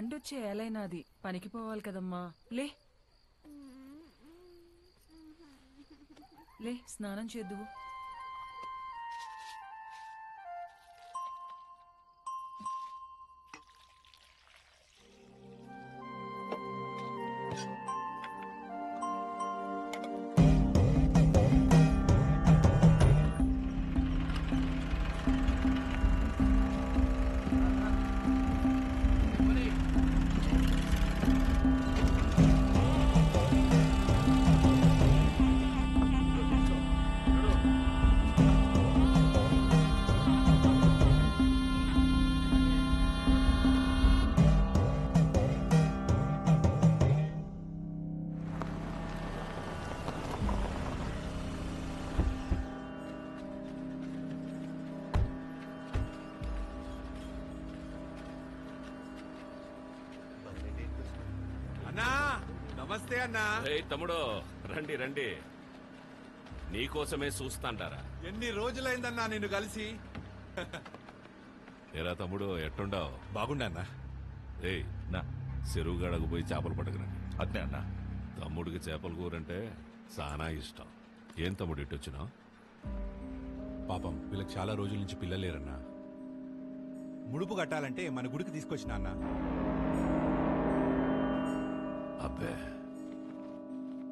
బండొచ్చే ఏలైనాది పనికి పోవాలి కదమ్మా. లే. లే స్నానం చేద్దువు. నమస్తే అన్నా. ఏయ్ తమ్ముడు రండి రండి. నీకోసమే చూస్తాంటారా ఎన్ని రోజులైందన్నా నిన్ను కలిసి? ఏరా తమ్ముడు ఎట్టుండావు? బాగుండా అన్నా. ఏయ్ నా చెరువుగాడకు పోయి చేపలు పట్టుకురండి. అదే అన్నా. తమ్ముడికి చేపల కూరంటే చాలా ఇష్టం. ఏం తమ్ముడు ఇటు వచ్చినావు? పాపం వీళ్ళకి చాలా రోజుల నుంచి పిల్లలు లేరన్నా. ముడుపు కట్టాలంటే మన గుడికి తీసుకొచ్చిన అన్నా. అబ్బే.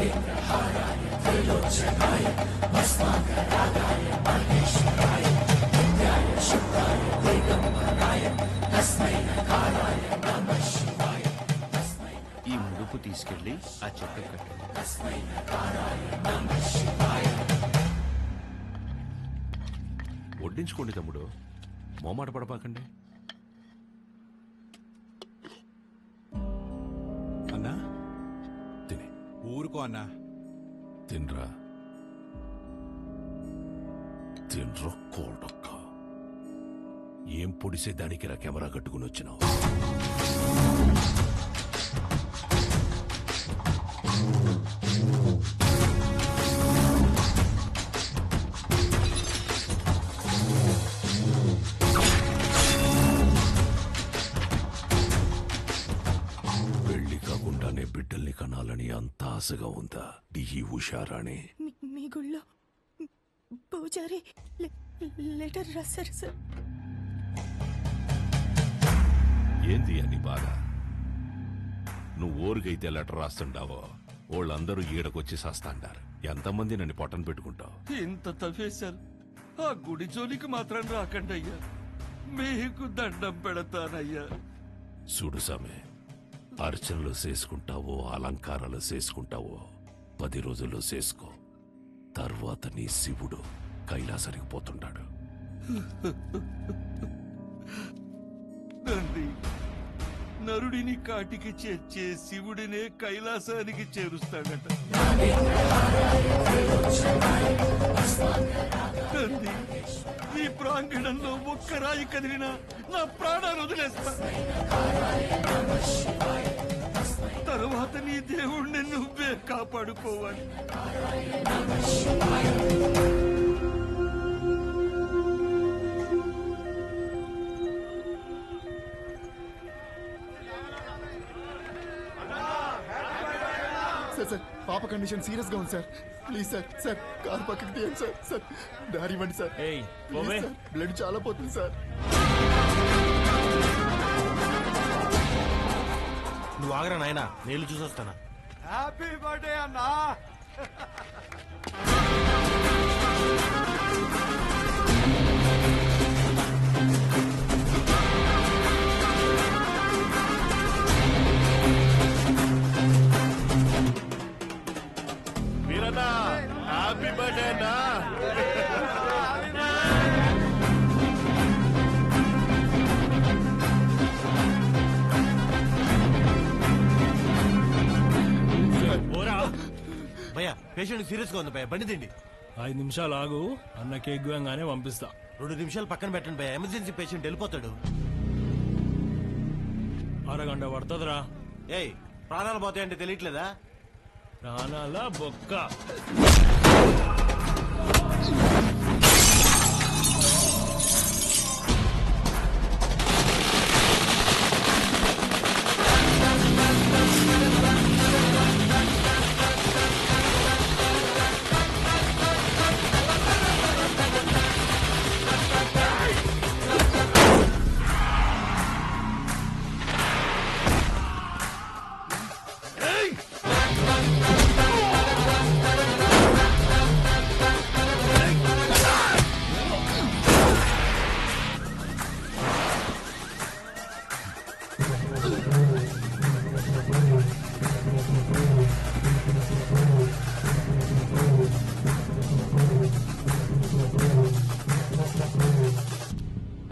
ఈ ముడుపు తీసుకెళ్ళి ఆ చెట్టు కట్టు. వడ్డించుకోండి తమ్ముడు. మోమాట పడపాకండి. ఊరుకో అన్నా. తినరా. తినరా కోడక్క. ఏం పొడిసే దానికి రా కెమెరా కట్టుకుని వచ్చినావు? ఉందా ఈ ఉషారాణి మీ- గుళ్ళో పూజారి లెటర్ రాశారు సార్. ఏంది అని బాధ నువ్వు ఊరికైతే లెటర్ రాస్తుండావో వాళ్ళందరూ ఈడకొచ్చి సస్తాండారు. ఎంతమంది నన్ను పొట్టను పెట్టుకుంటావు? ఇంత తవ్వేశారు ఆ గుడి జోలికి మాత్రం రాకండి అయ్యా మీకు దండం పెడతానయ్యా. చూడు సామె అర్చనలు చేసుకుంటావో అలంకారాలు చేసుకుంటావో పది రోజుల్లో చేసుకో. తర్వాత నీ శివుడు కైలాసరికి పోతుంటాడు. నరుడిని కాటికి చేర్చే శివుడినే కైలాసానికి చేరుస్తాడట. తండ్రి ఈ ప్రాంగణంలో ఒక్క రాయి కదిలినా నా ప్రాణాలు వదిలేస్తా. తరువాత నీ దేవుణ్ణి నువ్వే కాపాడుకోవాలి. కండిషన్ సీరియస్గా ఉంది sir. Please sir sir car పక్కకి తీయండి సార్ సార్. దారి ఇవ్వండి సార్. ప్లీజ్ సార్ బ్లడ్ చాలా పోతుంది సార్. నువ్వు ఆగరా నాయనా? నేను చూసొస్తానా? హ్యాపీ బర్త్డే అన్నా. పేషెంట్ సీరియస్గా ఉంది భయ బండి తిండి ఐదు నిమిషాలు ఆగు అన్న కేక్ గానే పంపిస్తా. రెండు నిమిషాలు పక్కన పెట్టండి భయ ఎమర్జెన్సీ పేషెంట్ వెళ్ళిపోతాడు. అరగంట పడుతుందిరా. ఏయ్ ప్రాణాలు పోతాయంటే తెలియట్లేదా? ప్రాణాల బొక్క.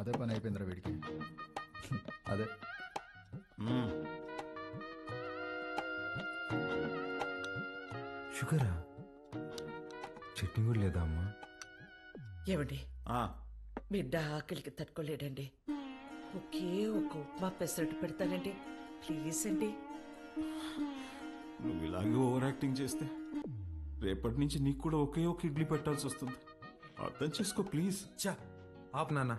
అదే పని అయిపోయిందిరా వీడికి. అదే. షుగరా? చట్నీ కూడా లేదా అమ్మా? ఏమండి? ఆ, బిడ్డ ఆకలికి తట్టుకోలేడండి. ఒకే ఒక ఉప్మా పెసరట్టు పెడతానండి. ప్లీజ్ అండి. నువ్వు ఇలాగే ఓవర్ యాక్టింగ్ చేస్తే రేపటి నుంచి నీకు కూడా ఒకే ఒక ఇడ్లీ పెట్టాల్సి వస్తుంది. అర్థం చేసుకో ప్లీజ్. చా ఆపు నాన్న.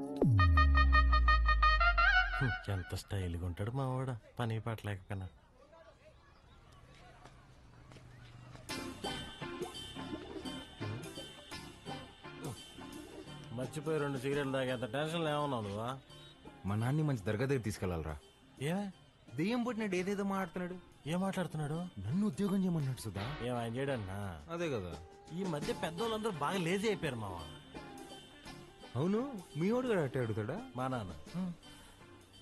ఎంత స్టైల్గా ఉంటాడు మా వాడు పని పట్టలేకపోయినా మర్చిపోయి రెండు సిగరెట్లు తాగేంత టెన్షన్ ఏమన్నావు నువ్వా? మా నాన్ని మంచి దర్గా దగ్గర తీసుకెళ్ళాలరా ఏమే? దెయ్యం పుట్టినాడు ఏదేదో మాట్లాడుతున్నాడు. ఏం మాట్లాడుతున్నాడు? నన్ను ఉద్యోగం చేయమన్నాడు సుధా. ఏం ఆయన చేయడన్నా అదే కదా. ఈ మధ్య పెద్దోళ్ళందరూ బాగా లేజీ అయిపోయారు మావా. అవును? మీ వాడు కూడా అట్టే అడుగుతాడా? మా నాన్న.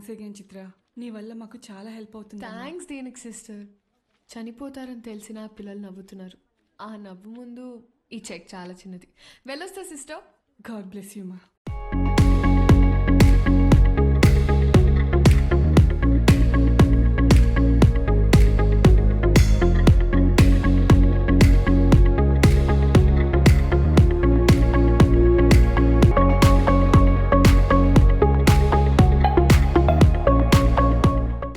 Thanks again Chitra. నీ వల్ల మాకు చాలా హెల్ప్ అవుతుంది థ్యాంక్స్ దేనికి సిస్టర్. చనిపోతారని తెలిసిన పిల్లలు నవ్వుతున్నారు. ఆ నవ్వు ముందు ఈ చెక్ చాలా చిన్నది. వెళ్ళొస్తా సిస్టర్. గాడ్ బ్లెస్ యూ మా.